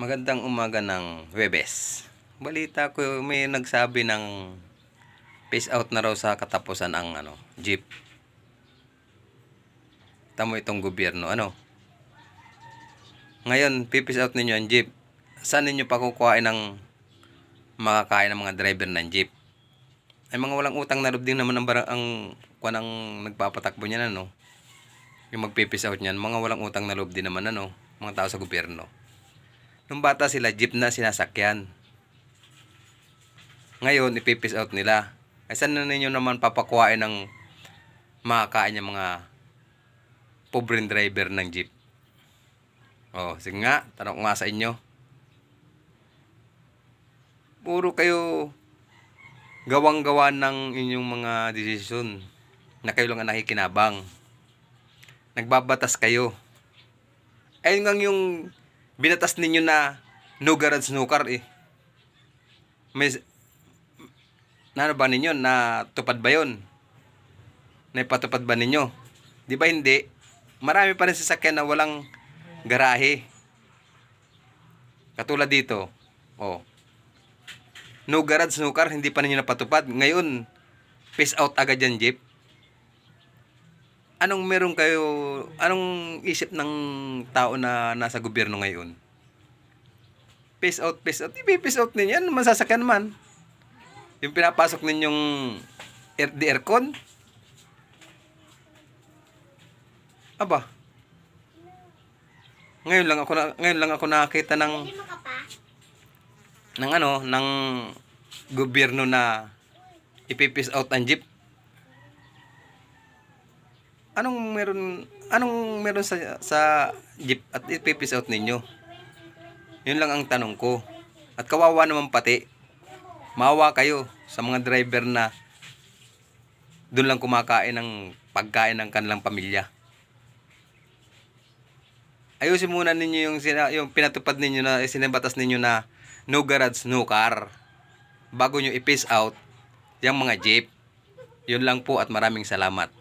Magandang umaga ng Webes. Balita ko may nagsabi ng phase out na raw sa katapusan ang ano, jeep. Tamo itong gobyerno, ano? Ngayon, pipis out ninyo ang jeep. Saan ninyo pa ng makakain ng mga driver ng jeep? Ay mga walang utang na din naman ang barang ang kuan ang nagpapatakbo niyan ano. Yung magpipis out niyan, mga walang utang na din naman ano, mga tao sa gobyerno. Nung bata sila, jeep na sinasakyan. Ngayon, ipipis out nila. Ay saan na ninyo naman papakuhain ng makakain yung mga pobreng driver ng jeep? Oh, sige nga, tanong ko nga sa inyo. Puro kayo gawang-gawa ng inyong mga desisyon na kayo lang ang nakikinabang. Nagbabatas kayo. Ayun nga yung binatas ninyo na no garage no car eh. May na ano ba ninyo? Na tupad ba yun? Naipatupad ba ninyo? Di ba hindi? Marami pa rin sasakyan na walang garahe. Katulad dito. Oh. No garage, no car, hindi pa ninyo napatupad. Ngayon, face out agad yan, jeep. Anong meron kayo, anong isip ng tao na nasa gobyerno ngayon? Face out, face out. Ipi-face out ninyo yan, masasakyan man. Yung pinapasok ninyong air, di aircon. Aba. Ngayon lang ako na, ngayon lang ako nakakita ng ng ano, ng gobyerno na ipipis out ang jeep. Anong meron anong meron sa sa jeep at ipipis out ninyo? Yun lang ang tanong ko. At kawawa naman pati. Mawa kayo sa mga driver na doon lang kumakain ng pagkain ng kanilang pamilya. Ayusin muna ninyo yung, yung pinatupad ninyo na sinabatas ninyo na no garage, no car. Bago nyo i-peace out yung mga jeep. Yun lang po at maraming salamat.